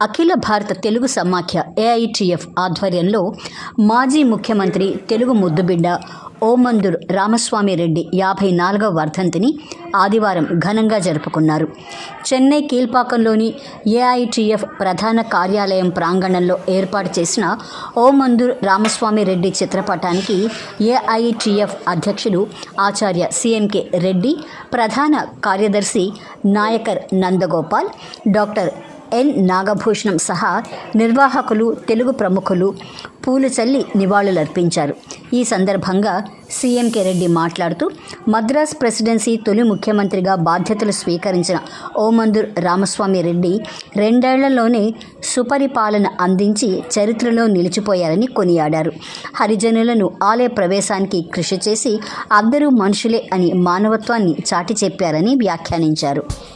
అఖిల భారత తెలుగు సమాఖ్య ఏఐటిఎఫ్ ఆధ్వర్యంలో మాజీ ముఖ్యమంత్రి తెలుగు ముద్దుబిడ్డ ఓమందుర్ రామస్వామి రెడ్డి యాభై నాలుగవ వర్ధంతిని ఆదివారం ఘనంగా జరుపుకున్నారు. చెన్నై కీల్పాకంలోని ఏఐటిఎఫ్ ప్రధాన కార్యాలయం ప్రాంగణంలో ఏర్పాటు చేసిన ఓమందూర్ రామస్వామి రెడ్డి చిత్రపటానికి ఏఐటిఎఫ్ అధ్యక్షుడు ఆచార్య సిఎంకే రెడ్డి ప్రధాన కార్యదర్శి నాయకర్ నందగోపాల్ డాక్టర్ ఎన్. నాగభూషణం సహా నిర్వాహకులు తెలుగు ప్రముఖులు పూలు చల్లి నివాళులర్పించారు. ఈ సందర్భంగా సీఎంకే రెడ్డి మాట్లాడుతూ మద్రాస్ ప్రెసిడెన్సీ తొలి ముఖ్యమంత్రిగా బాధ్యతలు స్వీకరించిన ఓమందుర్ రామస్వామి రెడ్డి రెండేళ్ళలోనే సుపరిపాలన అందించి చరిత్రలో నిలిచిపోయారని కొనియాడారు. హరిజనులను ఆలయ ప్రవేశానికి కృషి చేసి అందరూ మనుషులే అని మానవత్వాన్ని చాటి చెప్పారని వ్యాఖ్యానించారు.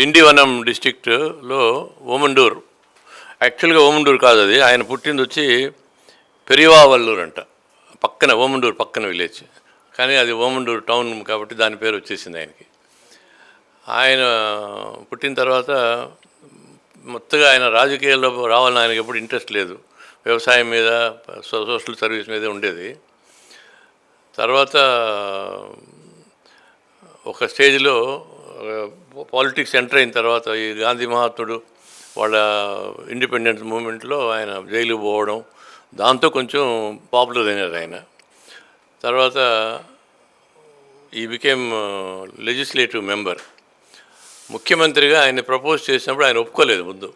దిండివనం డిస్టిక్ట్లో ఓమండూర్. యాక్చువల్గా ఓమండూర్ కాదు అది. ఆయన పుట్టింది వచ్చి పెరివావల్లూరు అంట. పక్కన ఓమండూర్ పక్కన విలేజ్. కానీ అది ఓమండూర్ టౌన్ కాబట్టి దాని పేరు వచ్చేసింది ఆయనకి. ఆయన పుట్టిన తర్వాత మొత్తగా ఆయన రాజకీయాల్లో రావాలని ఆయనకి ఎప్పుడు ఇంట్రెస్ట్ లేదు. వ్యవసాయం మీద సో- సోషల్ సర్వీస్ మీద ఉండేది. తర్వాత ఒక స్టేజ్లో పాలిటిక్స్ ఎంటర్ అయిన తర్వాత ఈ గాంధీ మహాత్ముడు వాళ్ళ ఇండిపెండెన్స్ మూమెంట్లో ఆయన జైలు పోవడం దాంతో కొంచెం పాపులర్ అయినారు ఆయన. తర్వాత ఈ బికేమ్ లెజిస్లేటివ్ మెంబర్ ముఖ్యమంత్రిగా ఆయన ప్రపోజ్ చేసినప్పుడు ఆయన ఒప్పుకోలేదు ముందు.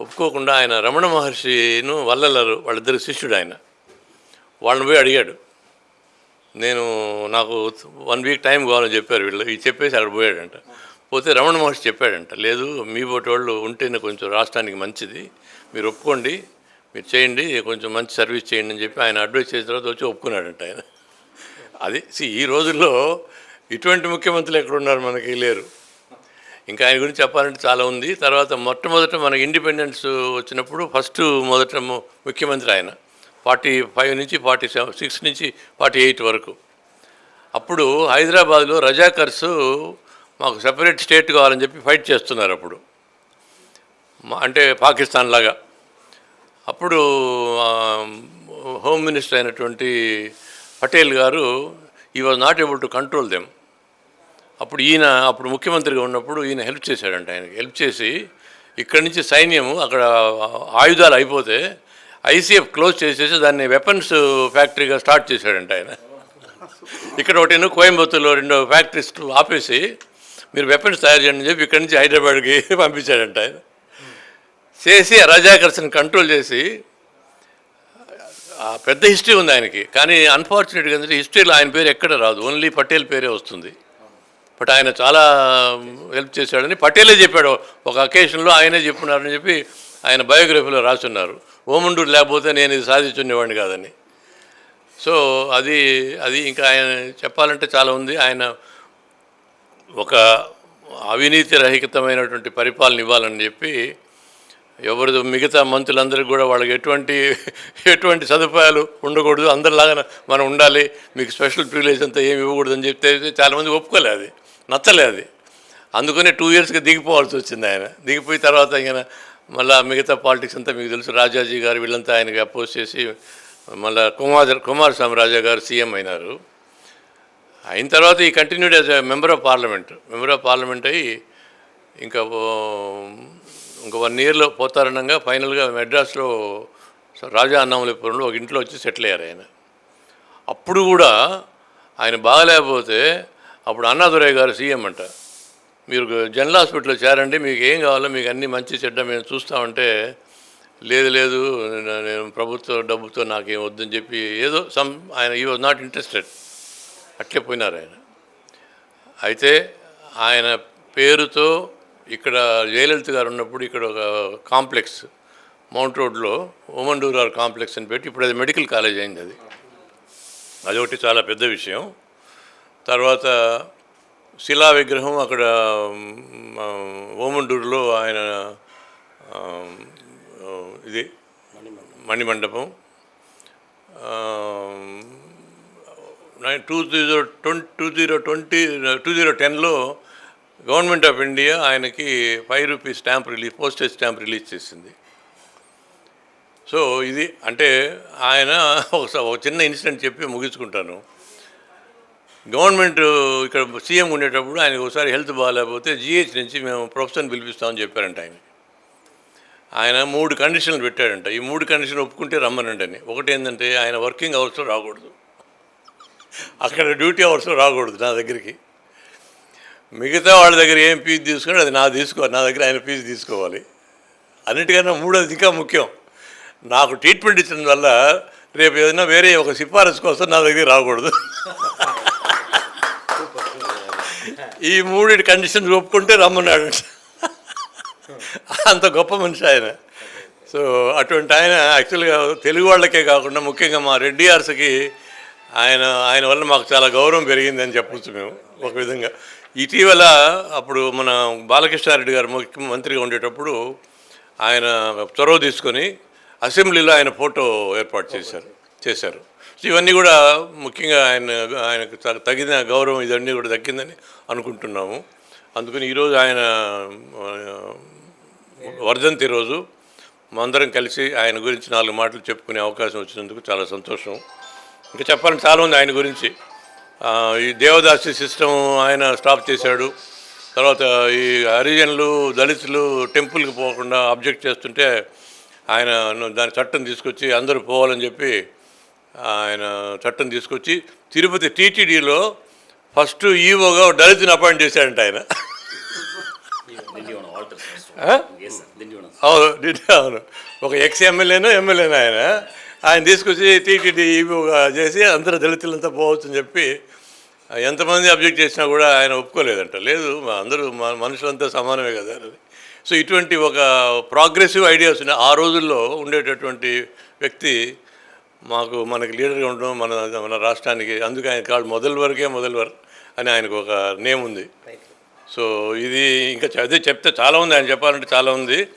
ఒప్పుకోకుండా ఆయన రమణ మహర్షిను వల్లలరు వాళ్ళిద్దరు శిష్యుడు ఆయన. వాళ్ళని పోయి అడిగాడు నేను నాకు వన్ వీక్ టైం కావాలని చెప్పారు వీళ్ళు. ఇది చెప్పేసి అక్కడ పోయాడంట. పోతే రమణ మహర్షి చెప్పాడంట లేదు మీ పోటీ వాళ్ళు ఉంటేనే కొంచెం రాష్ట్రానికి మంచిది. మీరు ఒప్పుకోండి మీరు చేయండి కొంచెం మంచి సర్వీస్ చేయండి అని చెప్పి ఆయన అడ్వైస్ చేసిన తర్వాత వచ్చి ఒప్పుకున్నాడంట ఆయన. అది సి ఈ రోజుల్లో ఇటువంటి ముఖ్యమంత్రులు ఎక్కడున్నారు మనకి లేరు. ఇంకా ఆయన గురించి చెప్పాలంటే చాలా ఉంది. తర్వాత మొట్టమొదట మనకి ఇండిపెండెన్స్ వచ్చినప్పుడు ఫస్ట్ మొదట ముఖ్యమంత్రి ఆయన. ఫార్టీ ఫైవ్ నుంచి ఫార్టీ సెవెన్ సిక్స్ నుంచి ఫార్టీ ఎయిట్ వరకు. అప్పుడు హైదరాబాద్లో రజాకర్స్ మాకు సెపరేట్ స్టేట్ కావాలని చెప్పి ఫైట్ చేస్తున్నారు అప్పుడు. అంటే పాకిస్తాన్ లాగా. అప్పుడు హోమ్ మినిస్టర్ అయినటువంటి పటేల్ గారు ఈ was not able to control them అప్పుడు ఈయన అప్పుడు ముఖ్యమంత్రిగా ఉన్నప్పుడు ఈయన హెల్ప్ చేశాడంట ఆయనకి. హెల్ప్ చేసి ఇక్కడి నుంచి సైన్యము అక్కడ ఆయుధాలు అయిపోతే ఐసీఎఫ్ క్లోజ్ చేసేసి దాన్ని వెపన్స్ ఫ్యాక్టరీగా స్టార్ట్ చేశాడంట ఆయన. ఇక్కడ ఒకటి కోయంబత్తూరులో రెండు ఫ్యాక్టరీస్ ఆపేసి మీరు వెపన్స్ తయారు చేయండి చెప్పి ఇక్కడి నుంచి హైదరాబాద్కి పంపించాడంట ఆయన. చేసి ఆ కంట్రోల్ చేసి పెద్ద హిస్టరీ ఉంది ఆయనకి. కానీ అన్ఫార్చునేట్గా ఏంటంటే హిస్టరీలో ఆయన పేరు ఎక్కడ రాదు. ఓన్లీ పటేల్ పేరే వస్తుంది. బట్ ఆయన చాలా హెల్ప్ చేశాడని పటేలే చెప్పాడు. ఒక అకేషన్లో ఆయనే చెప్పున్నారని చెప్పి ఆయన బయోగ్రఫీలో రాసున్నారు. ఓముండూరు లేకపోతే నేను ఇది సాధించుండేవాడిని కాదని. సో అది అది ఇంకా ఆయన చెప్పాలంటే చాలా ఉంది. ఆయన ఒక అవినీతి రహితమైనటువంటి పరిపాలన ఇవ్వాలని చెప్పి ఎవరిదో మిగతా మంత్రులందరికీ కూడా వాళ్ళకి ఎటువంటి ఎటువంటి సదుపాయాలు ఉండకూడదు. అందరిలాగా మనం ఉండాలి. మీకు స్పెషల్ ప్రివిలేజ్ అంతా ఏమి ఇవ్వకూడదు అని చెప్తే చాలామంది ఒప్పుకోలే అది. నచ్చలే అది. అందుకనే టూ ఇయర్స్కి దిగిపోవాల్సి వచ్చింది ఆయన. దిగిపోయి తర్వాత ఇంకా మళ్ళీ మిగతా పాలిటిక్స్ అంతా మీకు తెలుసు. రాజాజీ గారు వీళ్ళంతా ఆయనకి అపోజ్ చేసి మళ్ళీ కుమార్ కుమారస్వామి రాజా గారు సీఎం అయినారు. అయిన తర్వాత ఈ continued as member of parliament member of parliament అయ్యి ఇంకా ఇంక వన్ ఇయర్లో పోతారనంగా ఫైనల్గా మెడ్రాస్లో రాజా అన్నామలపురంలో ఒక ఇంట్లో వచ్చి సెటిల్ అయ్యారు ఆయన. అప్పుడు కూడా ఆయన బాగలేకపోతే అప్పుడు అన్నాదురయ్య గారు సీఎం అంట. మీరు జనరల్ హాస్పిటల్లో చేరండి మీకు ఏం కావాలో మీకు అన్ని మంచి చెడ్డ మేము చూస్తామంటే లేదు లేదు నేను- ప్రభుత్వ డబ్బుతో నాకేం వద్దని చెప్పి ఏదో సమ్ ఆయన ఈ వాజ్ నాట్ ఇంట్రెస్టెడ్ అట్లే పోయినారు ఆయన. అయితే ఆయన పేరుతో ఇక్కడ జయలలిత గారు ఉన్నప్పుడు ఇక్కడ ఒక కాంప్లెక్స్ మౌంట్ రోడ్లో ఉమన్ ఓమండూరార్ కాంప్లెక్స్ అని పెట్టి ఇప్పుడు అది మెడికల్ కాలేజ్ అయింది అది. అదొకటి చాలా పెద్ద విషయం. తర్వాత శిలా విగ్రహం అక్కడ ఓమండూరులో ఆయన ఇది Manimandapam. Nine two zero twenty two zero twenty two zero టెన్లో గవర్నమెంట్ ఆఫ్ ఇండియా ఆయనకి five rupees stamp release postage stamp release చేసింది. సో ఇది అంటే ఆయన ఒక చిన్న ఇన్సిడెంట్ చెప్పి ముగించుకుంటాను. గవర్నమెంట్ ఇక్కడ సీఎం ఉండేటప్పుడు ఆయనకు ఒకసారి హెల్త్ బాగాలేకపోతే జిహెచ్ నుంచి మేము ప్రొఫెషన్ పిలిపిస్తామని చెప్పారంట ఆయన. ఆయన మూడు కండిషన్లు పెట్టాడంట. ఈ మూడు కండిషన్లు ఒప్పుకుంటే రమ్మనండి ఒకటి ఏంటంటే ఆయన వర్కింగ్ అవర్స్లో రాకూడదు. అక్కడ డ్యూటీ అవర్స్లో రాకూడదు నా దగ్గరికి. మిగతా వాళ్ళ దగ్గర ఏం ఫీజు తీసుకుని అది నా తీసుకోవాలి నా దగ్గర ఆయన ఫీజు తీసుకోవాలి. అన్నిటికన్నా మూడోది ఇంకా ముఖ్యం. నాకు ట్రీట్మెంట్ ఇచ్చిన వల్ల రేపు ఏదైనా వేరే ఒక సిఫారసు కోసం నా దగ్గర రాకూడదు. ఈ మూడు కండిషన్స్ ఒప్పుకుంటే రమ్మన్నాడు. అంత గొప్ప మనిషి ఆయన. సో అటువంటి ఆయన యాక్చువల్గా తెలుగు వాళ్ళకే కాకుండా ముఖ్యంగా మా రెడ్డిఆర్స్కి ఆయన ఆయన వల్ల మాకు చాలా గౌరవం పెరిగిందని చెప్పొచ్చు మేము ఒక విధంగా. ఇటీవల అప్పుడు మన బాలకృష్ణారెడ్డి గారు ముఖ్యమంత్రిగా ఉండేటప్పుడు ఆయన చొరవ తీసుకొని అసెంబ్లీలో ఆయన ఫోటో ఏర్పాటు చేశారు చేశారు. ఇవన్నీ కూడా ముఖ్యంగా ఆయన ఆయనకు తగిన గౌరవం ఇవన్నీ కూడా దక్కిందని అనుకుంటున్నాము. అందుకని ఈరోజు ఆయన వర్ధంతి రోజు అందరం కలిసి ఆయన గురించి నాలుగు మాటలు చెప్పుకునే అవకాశం వచ్చినందుకు చాలా సంతోషం. ఇంకా చెప్పాలంటే చాలా ఉంది ఆయన గురించి. ఈ దేవదాసి సిస్టమ్ ఆయన స్టాప్ చేశాడు. తర్వాత ఈ హరిజనులు దళితులు టెంపుల్కి పోకుండా అబ్జెక్ట్ చేస్తుంటే ఆయన దాని చట్టం తీసుకొచ్చి అందరూ పోవాలని చెప్పి ఆయన చట్టం తీసుకొచ్చి తిరుపతి టీటీడీలో ఫస్ట్ ఈవోగా దళితుని అపాయింట్ చేశాడంట ఆయన? అవును అవును. ఒక ఎక్స్ ఎమ్మెల్యేనో ఎమ్మెల్యేనో ఆయన. ఆయన తీసుకొచ్చి టీటీడీ ఈవోగా చేసి అందరూ దళితులంతా పోవచ్చు అని చెప్పి ఎంతమంది అబ్జెక్ట్ చేసినా కూడా ఆయన ఒప్పుకోలేదంట. లేదు మా అందరూ మా మనుషులంతా సమానమే కదా అని. సో ఇటువంటి ఒక ప్రోగ్రెసివ్ ఐడియాస్ ఉన్నాయి ఆ రోజుల్లో ఉండేటటువంటి వ్యక్తి మాకు మనకి లీడర్గా ఉండడం మన మన రాష్ట్రానికి అందుకే ఆయన కాళ్ళు మొదలు వరకే మొదలు వరకు అని ఆయనకు ఒక నేమ్ ఉంది. సో ఇది ఇంకా అదే చెప్తే చాలా ఉంది ఆయన చెప్పాలంటే చాలా ఉంది.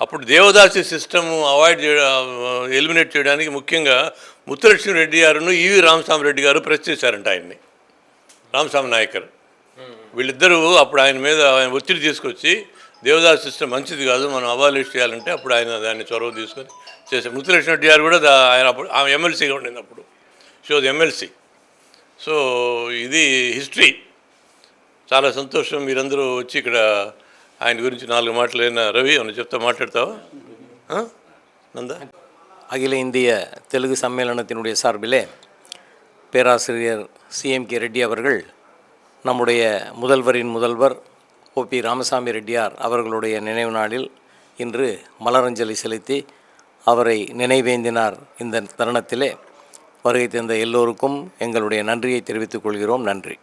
అప్పుడు దేవదాసి సిస్టమ్ అవాయిడ్ చేయడం ఎలిమినేట్ చేయడానికి ముఖ్యంగా ముత్తులక్ష్మి రెడ్డి గారును ఈవి రామస్వామిరెడ్డి గారు ప్రెస్ చేశారంట ఆయన్ని. రామస్వామి నాయకర్. వీళ్ళిద్దరూ అప్పుడు ఆయన మీద ఆయన ఒత్తిడి తీసుకొచ్చి దేవదాస్ సిస్టమ్ మంచిది కాదు మనం అబాలిష్ చేయాలంటే అప్పుడు ఆయన దాన్ని చొరవ తీసుకొని చేశారు ముత్తులక్ష్మి రెడ్డి గారు కూడా దా- ఆయన అప్పుడు ఆమె ఎమ్మెల్సీగా ఉండింది అప్పుడు షోది ఎమ్మెల్సీ సో ఇది హిస్టరీ చాలా సంతోషం మీరందరూ వచ్చి ఇక్కడ ఆయన గురించి நாலு మాటలు అయినా రవి ఏమన్నా చెప్తా మాట్లాడతావా ఆ? నందా அகில இந்திய தெலுங்கு சம்மேளனத்தினுடைய சார்பிலே பேராசிரியர் சிஎம்கே ரெட்டி அவர்கள் நம்முடைய முதல்வரின் முதல்வர் ஓபி ராமசாமி ரெட்டியார் அவர்களுடைய நினைவு நாளில் இன்று மலரஞ்சலி செலுத்தி அவரை நினைவேந்தினார் இந்த தருணத்திலே. வருகை தந்த எல்லோருக்கும் எங்களுடைய நன்றியை தெரிவித்துக் கொள்கிறோம். நன்றி.